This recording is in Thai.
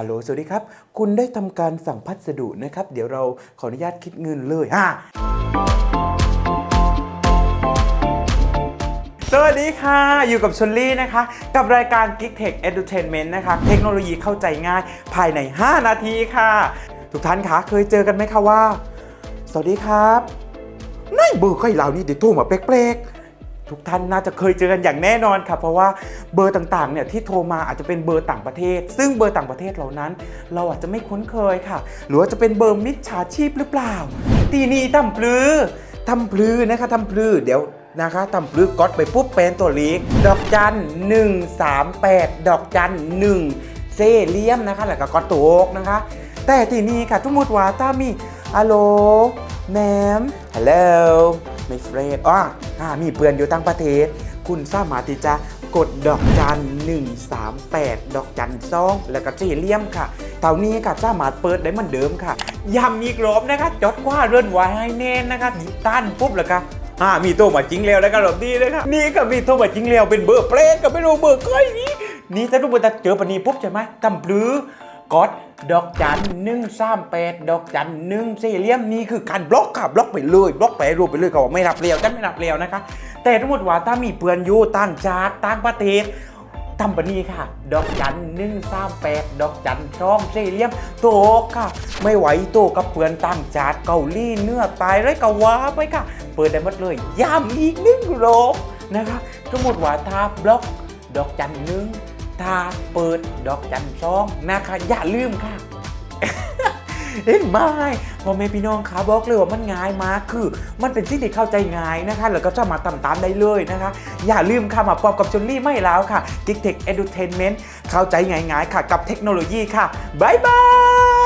ฮัลโหล สวัสดีครับ คุณได้ทำการสั่งพัสดุนะครับ เดี๋ยวเราขออนุญาตคิดเงินเลยอะสวัสดีค่ะ อยู่กับชลลี่นะคะ กับรายการ Geek Tech Entertainment นะคะ เทคโนโลยีเข้าใจง่ายภายใน 5 นาทีค่ะ ทุกท่านคะเคยเจอกันไหมคะว่า สวัสดีครับนายเบอร์ใครเหล่านี้เดี๋ยวโทรมาแปลกๆ ทุกท่านน่าจะเคยเจอกันอย่างแน่นอนครับเพราะว่าเบอร์ต่างๆเนี่ยที่โทรมาอาจจะเป็นเบอร์ต่างประเทศ ซึ่งเบอร์ต่างประเทศเหล่านั้น เราอาจจะไม่คุ้นเคยค่ะ หรือว่าจะเป็นเบอร์มิจฉาชีพหรือเปล่า ตีนีทำปลือทำปลือนะคะทำปลือเดี๋ยวนะคะทำปลือกดไปปุ๊บเป็นตัวเลขดอกจัน138 ดอกจัน1เซเลียมนะคะแล้วก็กดตัวอกนะคะ แต่ทีนี้ค่ะทุกมดว่าถ้ามีฮัลโหลแมมฮัลโหล ไม่เฟรดอะอ่ามีเพื่อนอยู่ต่างประเทศ คุณสามารถที่จะกดดอกจัน138 ดอกจันซองแล้วก็เจเลียมค่ะเท่านี้ค่ะสามารถเปิดได้เหมือนเดิมค่ะย้ำอีกรอบนะคะจดกว่าเรื่อนไว้ให้แน่นนะคะหยิตันปุ๊บแล้วก็อ่ามีโทรมาจริงแล้วนะครับรอบนี้นะครับนี่ก็มีโทรมาจริงแล้วเป็นเบอร์เปรตก็ไม่รู้เบอร์ใครนี้นี่ถ้าทุกคนจะเจอปนีปุ๊บใช่ไหมทำปลือ กดดอกจันหนึ่งสามแปดดอกจันหนึ่งสี่เหลี่ยมนี่คือการบล็อกค่ะบล็อกไปเลยบล็อกไปรูปไปเลยเขาบอกไม่รับเร็วกันไม่รับเร็วนะคะ แต่ทั้งหมดว่าถ้ามีเพื่อนอยู่ต่างชาติต่างประเทศทำปนี้ค่ะ ดอกจันหนึ่งสามแปดดอกจันช่องสี่เหลี่ยมโตค่ะ ไม่ไหวโตกับเพื่อนต่างชาติเกาหลีเนื้อตายไรก็ว่าไปค่ะ เปิดได้หมดเลยย้ำอีกหนึ่งรอบนะคะทั้งหมดว่าถ้าบล็อกดอกจันหนึ่ง ถ้าเปิดดอกจันซองนะคะอย่าลืมค่ะเอ็นไม่พ่อแม่พี่น้องคะบอกเลยว่ามันง่ายมากคือ มันเป็นสิ่งที่เข้าใจง่ายนะคะแล้วก็จะมาตามตามได้เลยนะคะ อย่าลืมค่ะมาพบกับจนลี่ไม่แล้วค่ะ g i g Tech Entertainment เข้าใจง่ายๆค่ะ กับเทคโนโลยีค่ะ บ๊ายบาย